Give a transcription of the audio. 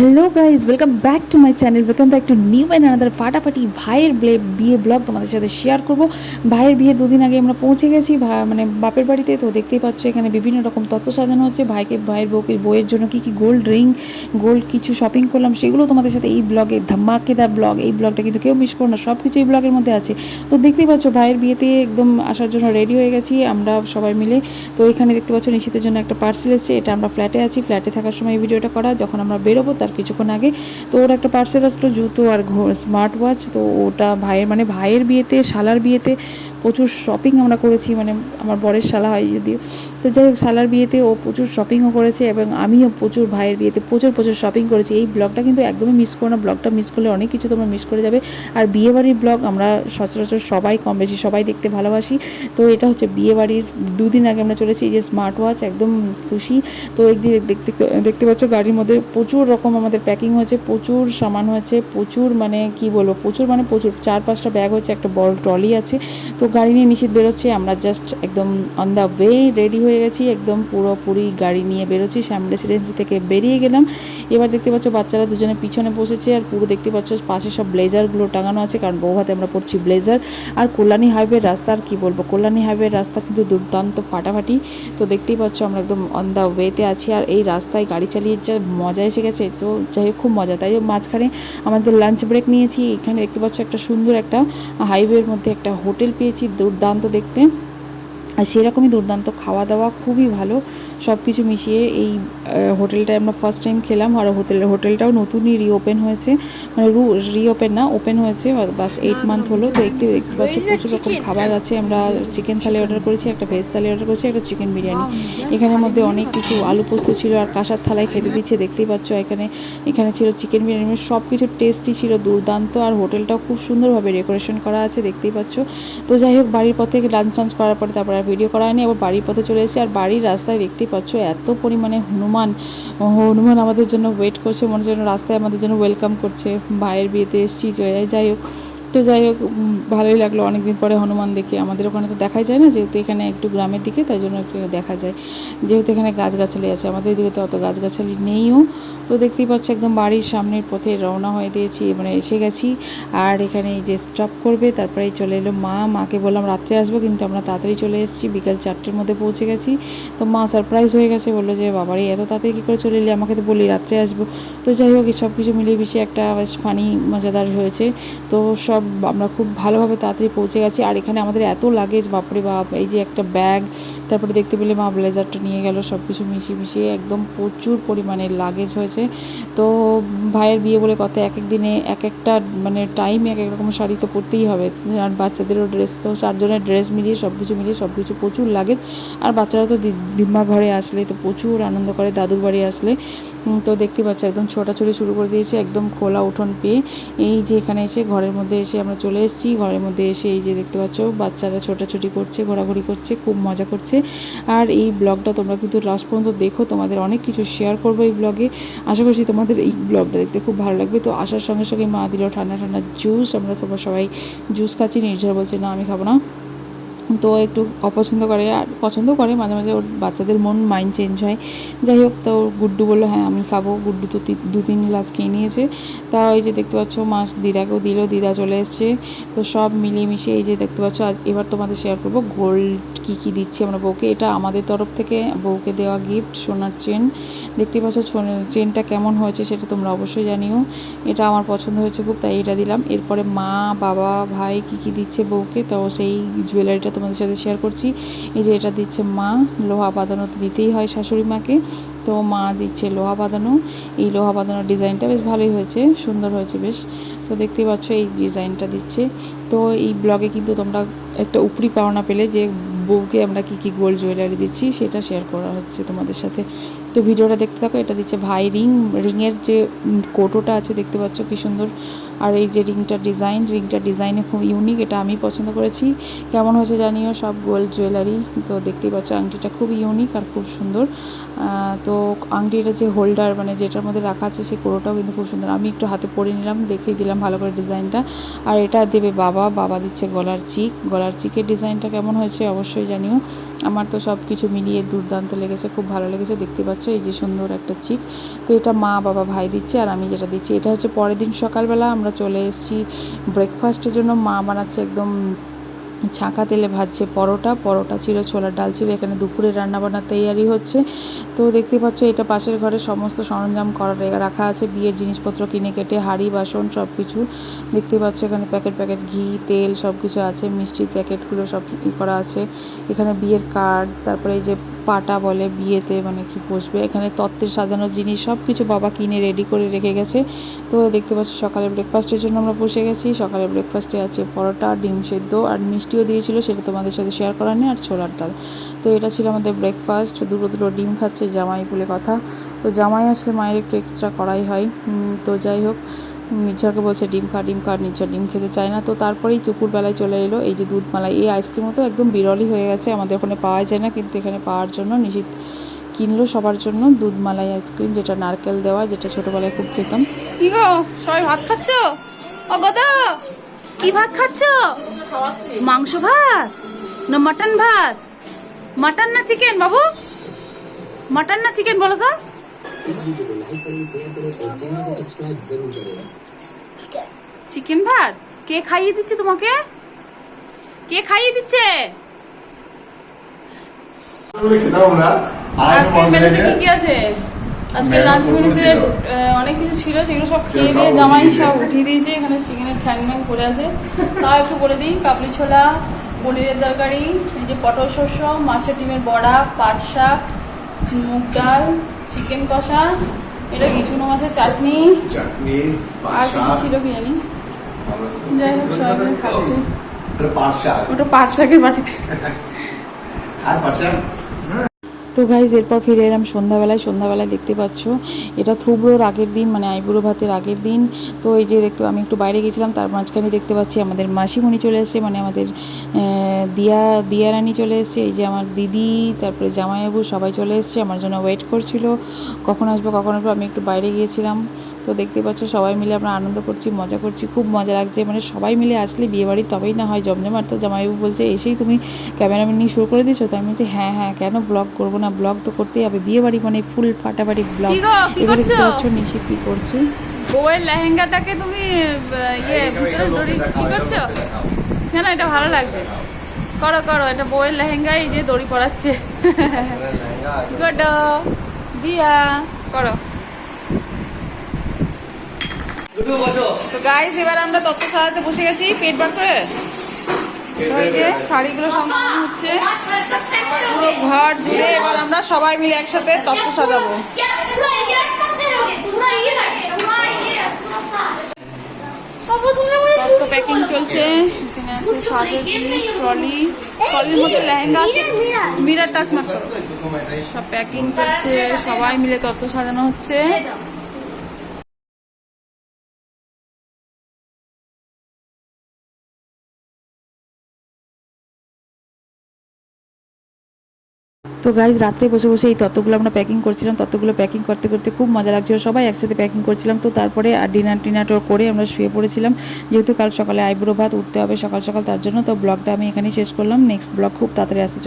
Hello guys welcome back to my channel welcome back to new and another ফাটাফাটি ভাইয়ের বিয়ে blog তোমাদের সাথে শেয়ার করব। ভাইয়ের বিয়ে দুদিন আগে আমরা পৌঁছে গেছি মানে বাপের বাড়িতে। তো দেখতেই পাচ্ছ এখানে বিভিন্ন রকম তত্ত্ব সাজানো হচ্ছে। ভাইকে, ভাইয়ের বউকে বইয়ের জন্য কী কী গোল্ড রিং গোল্ড কিছু শপিং করলাম। সেগুলো তোমাদের সাথে এই ব্লগে ধামাকেদার ব্লগ এই ব্লগটা কিন্তু কেউ মিস করো না। সব কিছু এই ব্লগের মধ্যে আছে। তো দেখতেই পাচ্ছ ভাইয়ের বিয়েতে একদম আসার জন্য রেডি হয়ে গেছি। আমরা সবাই মিলে। তো এখানে দেখতে পাচ্ছ নিশীতের জন্য একটা পার্সেল এসেছে। এটা আমরা ফ্ল্যাটে আছি। ফ্ল্যাটে থাকার সময় এই ভিডিওটা করা। যখন আমরা বেরোবো তার কিছুক্ষণ আগে। তো ওর একটা পার্সেল আসলো, জুতো আর স্মার্ট ওয়াচ তো ওটা ভাইয়ের মানে ভাইয়ের বিয়েতে, শালার বিয়েতে প্রচুর শপিং আমরা করেছি মানে আমার বরের শালা হয় যদিও তো যাই হোক, শালার বিয়েতে ও প্রচুর শপিংও করেছে এবং আমিও প্রচুর ভাইয়ের বিয়েতে প্রচুর প্রচুর শপিং করেছি। এই ব্লগটা কিন্তু একদমই মিস করো না ব্লগটা মিস করলে অনেক কিছু তোমরা মিস করে যাবে। আর বিয়েবাড়ির ব্লগ আমরা সচরাচর সবাই কম বেশি সবাই দেখতে ভালোবাসি। তো এটা হচ্ছে বিয়েবাড়ির দুদিন আগে আমরা চলেছি, এই যে স্মার্ট ওয়াচ একদম খুশি। তো একদিন দেখতে দেখতে পাচ্ছ গাড়ির মধ্যে প্রচুর রকম আমাদের প্যাকিং হয়েছে, প্রচুর সামান হয়েছে, প্রচুর মানে কি বলব, প্রচুর মানে প্রচুর, চার পাঁচটা ব্যাগ হচ্ছে একটা বড় ট্রলি আছে। তো গাড়ি নিয়ে নিষেধ বেরোচ্ছে, আমরা জাস্ট একদম অন দ্য ওয়ে রেডি হয়ে গেছি, একদম পুরোপুরি গাড়ি নিয়ে বেরোচ্ছি শ্যাম রেসিডেন্সি থেকে বেরিয়ে গেলাম। এবার দেখতে পাচ্ছ বাচ্চারা দুজনে পিছনে বসেছে, আর পুরো দেখতে পাচ্ছ পাশে সব ব্লেজারগুলো টাঙানো আছে, কারণ বৌভাতে আমরা পড়ছি ব্লেজার আর কল্যাণী হাইওয়ের রাস্তা, আর কি বলব, কল্যাণী হাইওয়ের রাস্তা কিন্তু দুর্দান্ত ফাটাফাটি। তো দেখতেই পাচ্ছ আমরা একদম অন দ্য ওয়েতে আছি, আর এই রাস্তায় গাড়ি চালিয়ে যা মজা এসে গেছে, তো যাই হোক খুব মজা। তাই মাঝখানে আমাদের লাঞ্চ ব্রেক নিয়েছি, এখানে দেখতে পাচ্ছ একটা সুন্দর একটা হাইওয়ের মধ্যে একটা হোটেল পেয়েছি দুর্দান্ত দেখতে। আর সেরকমই দুর্দান্ত খাওয়া দাওয়া খুবই ভালো। সব কিছু মিশিয়ে এই হোটেলটায় আমরা ফার্স্ট টাইম খেলাম আর হোটেল, হোটেলটাও নতুনই রিওপেন হয়েছে। মানে রু রিওপেন না ওপেন হয়েছে বাস এইট মান্থ হলো। তো দেখতে দেখতে পাচ্ছ, প্রচুর রকম খাবার আছে। আমরা চিকেন থালি অর্ডার করেছি, একটা ভেজ থালি অর্ডার করেছি, একটা চিকেন বিরিয়ানি এখানের মধ্যে অনেক কিছু আলু পোস্ত ছিল আর কাঁসার থালায় খেতে দিচ্ছে দেখতেই পাচ্ছ এখানে। এখানে ছিল চিকেন বিরিয়ানি সব কিছু টেস্টই ছিল, দুর্দান্ত। আর হোটেলটাও খুব সুন্দরভাবে ডেকোরেশন করা আছে, দেখতেই পাচ্ছ। তো যাই হোক, বাড়ির পথে লাঞ্চ টাঞ্চ করার পরে তারপর ভিডিও করা হয়নি, আবার বাড়ির পথে চলে এসেছি। আর বাড়ির রাস্তায় দেখতে পাচ্ছ এত পরিমাণে হনুমান। হনুমান আমাদের জন্য ওয়েট করছে, মনে যেন রাস্তায় আমাদের জন্য ওয়েলকাম করছে। ভাইয়ের বিয়েতে এসেছি যাই হোক। তো যাই হোক ভালোই লাগল। অনেকদিন পরে হনুমান দেখে। আমাদের ওখানে তো দেখাই যায় না, যেহেতু এখানে একটু গ্রামের দিকে, তাই জন্য একটু দেখা যায়। যেহেতু এখানে গাছগাছালি আছে, আমাদের এদিকে তো অত গাছগাছালি নেইও। তো দেখতেই পাচ্ছ, একদম বাড়ির সামনের পথে রওনা হয়ে দিয়েছি মানে এসে গেছি। আর এখানে যে স্টপ করবে তারপরে চলে এলো মা। মাকে বললাম, রাত্রে আসব, কিন্তু আমরা তাড়াতাড়ি চলে এসেছি। বিকাল চারটের মধ্যে পৌঁছে গেছি। তো মা সারপ্রাইজ হয়ে গেছে, বলল যে, বাবারে, এত তাড়াতাড়ি কী করে চলে এলি? আমাকে তো বলি রাত্রে আসব। তো যাই হোক সব কিছু মিলিয়ে মিশিয়ে একটা বেশ ফানি মজাদার হয়েছে। তো সব আমরা খুব ভালোভাবে তাড়াতাড়ি পৌঁছে গেছি। আর এখানে আমাদের এত লাগেজ বাপরে বাপ, এই যে একটা ব্যাগ তারপরে দেখতে পেলে মা ব্লেজারটা নিয়ে গেল সব কিছু মিশিয়ে মিশিয়ে একদম প্রচুর পরিমাণে লাগেজ হয়েছে। তো ভাইয়ের বিয়ে বলে কথা, এক এক দিনে এক একটা মানে টাইমে এক এক রকম শাড়ি তো পরতেই হবে। আর বাচ্চাদেরও ড্রেস তো, চারজনের ড্রেস মিলিয়ে সব কিছু মিলিয়ে সব কিছু প্রচুর লাগেজ আর বাচ্চারা তো ডিম্মা ঘরে আসলে তো প্রচুর আনন্দ করে, দাদুর বাড়ি আসলে। তো দেখতে পাচ্ছি, একদম ছোটাছুটি শুরু করে দিয়েছে, একদম খোলা উঠোন পেয়ে। এই যে এখানে এসে ঘরের মধ্যে এসে আমরা চলে এসেছি, ঘরের মধ্যে এসে এই যে দেখতে পাচ্ছ, বাচ্চারা ছোটাছুটি করছে, ঘোরাঘুরি করছে, খুব মজা করছে। আর এই ব্লগটা তোমরা কিন্তু লাস্ট পর্যন্ত দেখো, তোমাদের অনেক কিছু শেয়ার করব এই ব্লগে আশা করছি তোমাদের এই ব্লগটা দেখতে খুব ভালো লাগবে। তো আসার সঙ্গে সঙ্গে মা দিল ঠান্ডা ঠান্ডা জুস আমরা তোমরা সবাই জুস খাচ্ছি, নির্ঝর বলছে, না, আমি খাব না। তো একটু অপছন্দ করে আর পছন্দ করে মাঝে মাঝে ওর বাচ্চাদের মন মাইন্ড চেঞ্জ হয়। যাই হোক, তো ওর গুড্ডু বলল হ্যাঁ আমি খাব। গুড্ডু তো দু তিন গ্লাস খেয়ে নিয়েছে। তা ওই যে দেখতে পাচ্ছ, মা দিদাকেও দিল, দিদা চলে এসছে। তো সব মিলিয়ে মিশিয়ে এই যে দেখতে পাচ্ছ এবার তোমাদের শেয়ার করব গোল্ড কী কী দিচ্ছি আমরা বউকে। এটা আমাদের তরফ থেকে বউকে দেওয়া গিফট সোনার চেন দেখতে পাচ্ছ চেনটা কেমন হয়েছে সেটা তোমরা অবশ্যই জানিও। এটা আমার পছন্দ হয়েছে খুব, তাই এটা দিলাম। এরপরে মা, বাবা, ভাই কী কী দিচ্ছে বউকে, তো সেই জুয়েলারিটা তোমাদের সাথে শেয়ার করছি। এই যে এটা দিচ্ছে মা, লোহা বাঁধানো তো দিতেই হয় শাশুড়ি মাকে। তো মা দিচ্ছে লোহা বাঁধানো। এই লোহা বাঁধানোর ডিজাইনটা বেশ ভালোই হয়েছে, সুন্দর হয়েছে বেশ। তো দেখতেই পাচ্ছ এই ডিজাইনটা দিচ্ছে। তো এই ব্লগে কিন্তু তোমরা একটা উপরি পাওনা পেলে যে বউকে আমরা কী কী গোল্ড জুয়েলারি দিচ্ছি, সেটা শেয়ার করা হচ্ছে তোমাদের সাথে। তো ভিডিওটা দেখতে থাকো, এটা দিচ্ছে ভাই রিং। রিংয়ের যে কোটোটা আছে, দেখতে পাচ্ছ কি সুন্দর। আর এই যে রিংটার ডিজাইন, রিংটার ডিজাইনে খুব ইউনিক এটা আমি পছন্দ করেছি। কেমন হয়েছে জানিও? সব গোল্ড জুয়েলারি তো দেখতেই পাচ্ছ আংটিটা খুব ইউনিক আর খুব সুন্দর। তো আংটিটা যে হোল্ডার মানে যেটার মধ্যে রাখা আছে, সেই কোড়োটাও কিন্তু খুব সুন্দর। আমি একটু হাতে পরে নিলাম দেখিয়ে দিলাম ভালো করে ডিজাইনটা। আর এটা দেবে বাবা বাবা দিচ্ছে গলার চিক গলার চিকের ডিজাইনটা কেমন হয়েছে অবশ্যই জানিও। আমার তো সব কিছু মিলিয়ে দুর্দান্ত লেগেছে, খুব ভালো লেগেছে, দেখতে পাচ্ছ এই যে সুন্দর একটা চিক তো এটা মা, বাবা, ভাই দিচ্ছে আর আমি যেটা দিচ্ছি। এটা হচ্ছে পরের দিন সকালবেলা আমরা চলে এসেছি ব্রেকফাস্টের জন্য। মা বানাচ্ছে একদম ছাঁকা তেলে ভাজছে পরোটা। পরোটা ছিল, ছোলার ডাল ছিল, এখানে দুপুরে রান্নাবান্না তৈয়ারি হচ্ছে। তো দেখতে পাচ্ছ, এটা পাশের ঘরে সমস্ত সরঞ্জাম করা রাখা আছে। বিয়ের জিনিসপত্র কিনে কেটে, হাঁড়ি, বাসন সব কিছু দেখতে পাচ্ছ এখানে প্যাকেট প্যাকেট ঘি, তেল সব কিছু আছে মিষ্টির প্যাকেটগুলো সব করা আছে। এখানে বিয়ের কার্ড তারপরে এই যে পাটা বলে বিয়েতে মানে কি বসবে, এখানে তত্ত্বের সাজানো জিনিস সব কিছু বাবা কিনে রেডি করে রেখে গেছে। তো দেখতে পাচ্ছি সকালে ব্রেকফাস্টের জন্য আমরা বসে গেছি। সকালে ব্রেকফাস্টে আছে পরোটা, ডিম সেদ্ধ আর মিষ্টিও দিয়েছিল, সেটা তোমাদের সাথে শেয়ার করা নেই, আর ছোলার ডাল। তো এটা ছিল আমাদের ব্রেকফাস্ট দুটো দুটো ডিম খাচ্ছে জামাই বলে কথা। তো জামাই আসলে মায়ের একটু এক্সট্রা করাই হয়। তো যাই হোক নির্ঝরকে বলছে, ডিম খা ডিম খা নির্ঝর ডিম খেতে চায় না। তো তারপরেই দুপুরবেলায় চলে এলো এই যে দুধ মালাই এই আইসক্রিমও তো একদম বিরলই হয়ে গেছে, আমাদের ওখানে পাওয়া যায় না, কিন্তু এখানে পাওয়ার জন্য নিশ্চিত কিনলো সবার জন্য দুধ মালাই আইসক্রিম, যেটা নারকেল দেওয়া, যেটা ছোটোবেলায় খুব খেতাম। কি গো, সবাই ভাত খাচ্ছ? কি ভাত খাচ্ছ? মাংস ভাত না মাটন ভাত? মাটন না চিকেন বাবু? মাটন না চিকেন বলো তো। চিকেন ভাত কে খাইয়ে দিচ্ছে তোমাকে কে খাইয়ে দিচ্ছে আজকে মেনুতে কি কি আছে আজকে লাঞ্চ মেনুতে। অনেক কিছু ছিল সেগুলো সব খেয়ে দিয়ে জামাই। সব উঠিয়ে দিয়েছে। এখানে চিকেনের ঠ্যাং ম্যাং পড়ে আছে। তাও একটু বলে দিই কাবলি ছোলা পনিরের তরকারি এই যে পটল শস্য মাছের ডিমের বড়া পাট শাক মুগ ডাল চিকেন কষা এটা কিছু মাছের চাটনি। চাটনি আর কি ছিল কি জানি? যাই হোক সবাই খাচ্ছে। খাচ্ছে পাট শাক। ওটা পাট শাকের বাটিতে। আর পাট শাক? তো গাইজ এরপর ফিরে এলাম সন্ধ্যাবেলায়। সন্ধ্যাবেলায় দেখতে পাচ্ছ, এটা থুবড়োর আগের দিন মানে আইবুড়ো ভাতের আগের দিন। তো এই যে দেখতে, আমি একটু বাইরে গেছিলাম, তার মাঝখানে দেখতে পাচ্ছি আমাদের মাসিমণি চলে এসছে মানে আমাদের দিয়া দিয়া রানী চলে এসছে। এই যে আমার দিদি, তারপরে জামাইবাবু সবাই চলে এসছে, আমার জন্য ওয়েট করছিল। কখন আসব কখন আসব, আমি একটু বাইরে গিয়েছিলাম। তো দেখতে পাচ্ছ সবাই মিলে আমরা আনন্দ করছি মজা করছি খুব মজা লাগছে। মানে সবাই মিলে আসলে বিয়েবাড়ি তবেই না হয় জমজমাট। তো জামাইবাবু বলছে এসেই তুমি ক্যামেরাম্যান নিয়ে শুরু করে দিয়েছ? তো আমি বলছি হ্যাঁ হ্যাঁ কেন ব্লগ করব না? ব্লগ তো করতেই হবে। বিয়েবাড়ি মানে ফুল ফাটাফাটি ব্লগ কি গো, কি দেখতে করছ? পাচ্ছ নিশি কি করছে। বউয়ের লেহেঙ্গাটাকে তুমি ইয়ে ভিতরে দড়ি কি করছ? না না এটা ভালো লাগবে। করো করো এটা বউয়ের লেহেঙ্গা এই যে দড়ি পড়াচ্ছে গুড দিয়া করো। তো গাইস এবার আমরা তত্ত্ব সাজাতে বসে গেছি। পেট বার করে? শাড়িগুলো নামানো হচ্ছে। পুরো ঘর জুড়ে এবার আমরা সবাই মিলে একসাথে তত্ত্ব সাজাবো। তত্ত্ব প্যাকিং চলছে। এখানে আছে সাজের জিনিস ট্রলি ট্রলির মধ্যে লেহেঙ্গা আছে। মিরার টাচ মার সব প্যাকিং চলছে। সবাই মিলে তত্ত্ব সাজানো হচ্ছে। তো গাইজ রাত্রে বসে বসে এই তত্ত্বগুলো আমরা প্যাকিং করছিলাম। তত্ত্বগুলো প্যাকিং করতে করতে খুব মজা লাগছিল। সবাই একসাথে প্যাকিং করছিলাম। তো তারপরে আর ডিনার টিনার করে আমরা শুয়ে পড়েছিলাম। যেহেতু কাল সকালে আইব্রো ভাত উঠতে হবে সকাল সকাল, তার জন্য তো ব্লগটা আমি এখানেই শেষ করলাম। নেক্সট ব্লগ খুব তাড়াতাড়ি আসতে